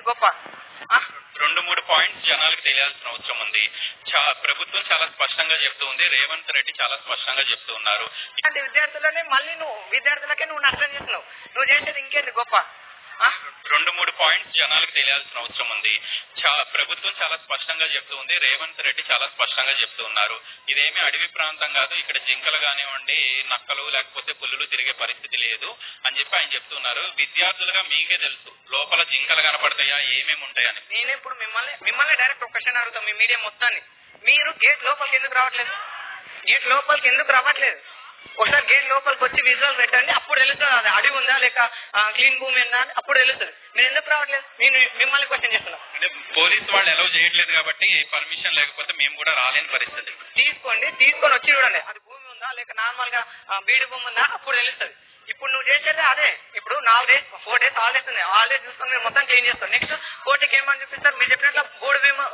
గొప్ప? రెండు మూడు పాయింట్స్ జనాలకు తెలియాల్సిన అవసరం ఉంది. ప్రభుత్వం చాలా స్పష్టంగా చెప్తూ ఉంది. రేవంత్ రెడ్డి చాలా స్పష్టంగా చెప్తూ ఉన్నారు. ఇలాంటి విద్యార్థులని మళ్ళీ నువ్వు విద్యార్థులకే నువ్వు నష్టం చేస్తున్నావు. నువ్వు చేసేది ఇంకేంది గొప్ప? రెండు మూడు పాయింట్స్ జనాలకు తెలియాల్సిన అవసరం ఉంది. చా- ప్రభుత్వం చాలా స్పష్టంగా చెప్తూ ఉంది. రేవంత్ రెడ్డి చాలా స్పష్టంగా చెప్తూ ఉన్నారు. ఇదేమి అడవి ప్రాంతం కాదు. ఇక్కడ జింకలు కానివ్వండి నక్కలు లేకపోతే పుల్లులు తిరిగే పరిస్థితి లేదు అని చెప్పి ఆయన చెప్తున్నారు విద్యార్థులుగా మీకే తెలుసు. లోపల జింకలు కనపడతాయా? ఏమేమి ఉంటాయని నేను ఇప్పుడు మిమ్మల్ని మిమ్మల్ని డైరెక్ట్ ఒక క్వశ్చన్ అడుగుతాం మీ మీడియా మొత్తాన్ని. మీరు గేట్ లోపలికి ఎందుకు రావట్లేదు? గేట్ లోపలికి ఎందుకు రావట్లేదు? ఒకసారి గేట్ లోపలికి వచ్చి విజువల్ పెట్టండి. అప్పుడు తెలుస్తుంది అది అడవి ఉందా లేక క్లీన్ భూమి ఉందా అని అప్పుడు తెలుస్తుంది. మీరు ఎందుకు రావట్లేదు? నేను మిమ్మల్ని క్వశ్చన్ చేస్తున్నాం. అంటే పోలీస్ వాళ్ళు ఎలవ్ చేయట్లేదు కాబట్టి పర్మిషన్ లేకపోతే మేము కూడా రాలేని పరిస్థితి. తీసుకోండి తీసుకొని వచ్చి చూడండి. అది భూమి ఉందా లేక నార్మల్గా బీడు భూమి ఉందా అప్పుడు తెలుస్తుంది. ఇప్పుడు నువ్వు చేసేది అదే. ఇప్పుడు నాలుగు డేస్ ఫోర్ డేస్ హాలిడేస్ ఉంది హాలిడేస్ చూసుకొని మీరు మొత్తం క్లీన్ చేస్తారు. నెక్స్ట్ కోర్టుకి ఏమని చూపిస్తారు? మీరు చెప్పినట్లు బోర్డు భూమి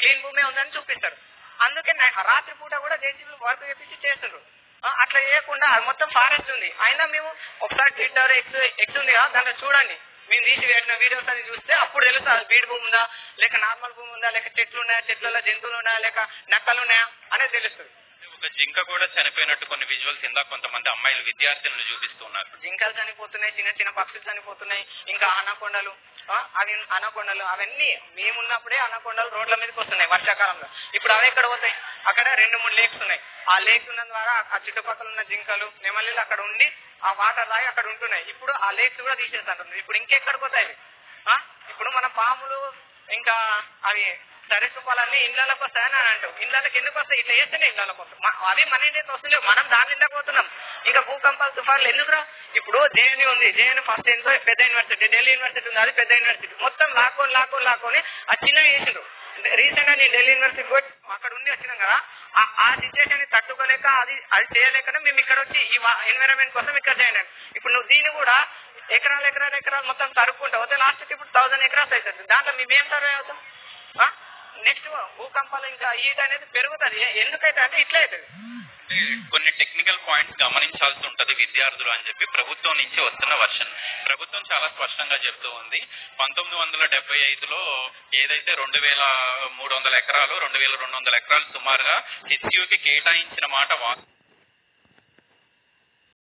క్లీన్ భూమి ఉందని చూపిస్తారు. అందుకే రాత్రి పూట కూడా జేసీబీ వర్క్ చేపించి చేస్తారు ఆ, అట్లా చేయకుండా అది మొత్తం ఫారెస్ట్ ఉంది. అయినా మేము ఒకసారి ట్విట్టర్ ఎక్స్ ఎక్స్ ఉంది కదా దాంట్లో చూడండి. మేము తీసి పెట్టిన వీడియోస్ అని చూస్తే అప్పుడు తెలుస్తుంది బీడ్ భూమి ఉందా లేక నార్మల్ భూమి ఉందా లేక చెట్లు ఉన్నాయా చెట్లలో జంతువులు ఉన్నాయా లేక నక్కలు ఉన్నాయా అనేది తెలుస్తుంది. ఒక జింక కూడా చనిపోయినట్టు కొన్ని విజువల్స్ ఇందా కొంతమంది అమ్మాయిలు విద్యార్థులను చూపిస్తున్నారు. జింకలు చనిపోతున్నాయి చిన్న చిన్న పక్షులు చనిపోతున్నాయి ఇంకా అనకొండలు అవి అనకొండలు అవన్నీ మేమున్నప్పుడే అనకొండలు రోడ్ల మీదకి వస్తున్నాయి వర్షాకాలంలో. ఇప్పుడు అవి ఎక్కడ పోతాయి? అక్కడ రెండు మూడు లేక్స్ ఉన్నాయి. ఆ లేక్స్ ఉన్న ద్వారా ఆ చుట్టుపక్కల ఉన్న జింకలు నెమలిలు అక్కడ ఉండి ఆ వాటర్ లాగి అక్కడ ఉంటున్నాయి. ఇప్పుడు ఆ లేక్స్ కూడా తీసేస్తుంటారు ఇప్పుడు ఇంకెక్కడికి పోతాయి ఇప్పుడు మన పాములు ఇంకా అవి సరిసుపాలన్నీ ఇళ్ళకి వస్తాయని అని అంటాం ఇళ్ళకి ఎందుకు వస్తాయి? ఇట్లా చేస్తేనే ఇళ్ళకి వస్తాయి అవి మన ఇండియాకి వస్తలేవు మనం దాని నిండా పోతున్నాం. ఇంకా భూకంపాలు తుఫాన్లు ఎందుకురా? ఇప్పుడు జేఎన్యూ ఉంది. జేఎన్యూ ఫస్ట్ ఏంటో పెద్ద యూనివర్సిటీ ఢిల్లీ యూనివర్సిటీ ఉంది. అది పెద్ద యూనివర్సిటీ మొత్తం లాక్కొని లాక్కొని లాక్కొని ఆ చిన్నవి చేసిండ్రు. రీసెంట్గా నేను ఢిల్లీ యూనివర్సిటీ పోయి అక్కడ ఉండి వచ్చినాం కదా. ఆ- సిచ్యువేషన్ తట్టుకోలేక అది అది చేయలేకనే మేము ఇక్కడ వచ్చి ఈ ఎన్విరాన్మెంట్ కోసం ఇక్కడ చేయండి ఇప్పుడు నువ్వు దీన్ని కూడా ఎకరాలు ఎకరాలు ఎకరాలు మొత్తం తరుపుకుంటావు అయితే లాస్ట్ ఇప్పుడు థౌసండ్ ఎకరాస్ అవుతుంది. దాంట్లో మేమేం సర్వే అవుతాం. నెక్స్ట్ భూకంపాలు ఇంకా హీట్ అనేది పెరుగుతుంది ఎందుకైతే అంటే ఇట్లా అవుతుంది. కొన్ని టెక్నికల్ పాయింట్స్ గమనించాల్సి ఉంటది విద్యార్థులు అని చెప్పి ప్రభుత్వం నుంచి వస్తున్న వర్షన్. ప్రభుత్వం చాలా స్పష్టంగా చెప్తూ ఉంది. పంతొమ్మిది వందల డెబ్బై ఐదులో ఏదైతే రెండు వేల మూడు వందల ఎకరాలు రెండు వేల రెండు వందల ఎకరాలు సుమారుగా హెచ్యూకి కేటాయించిన మాట వాస్తవం.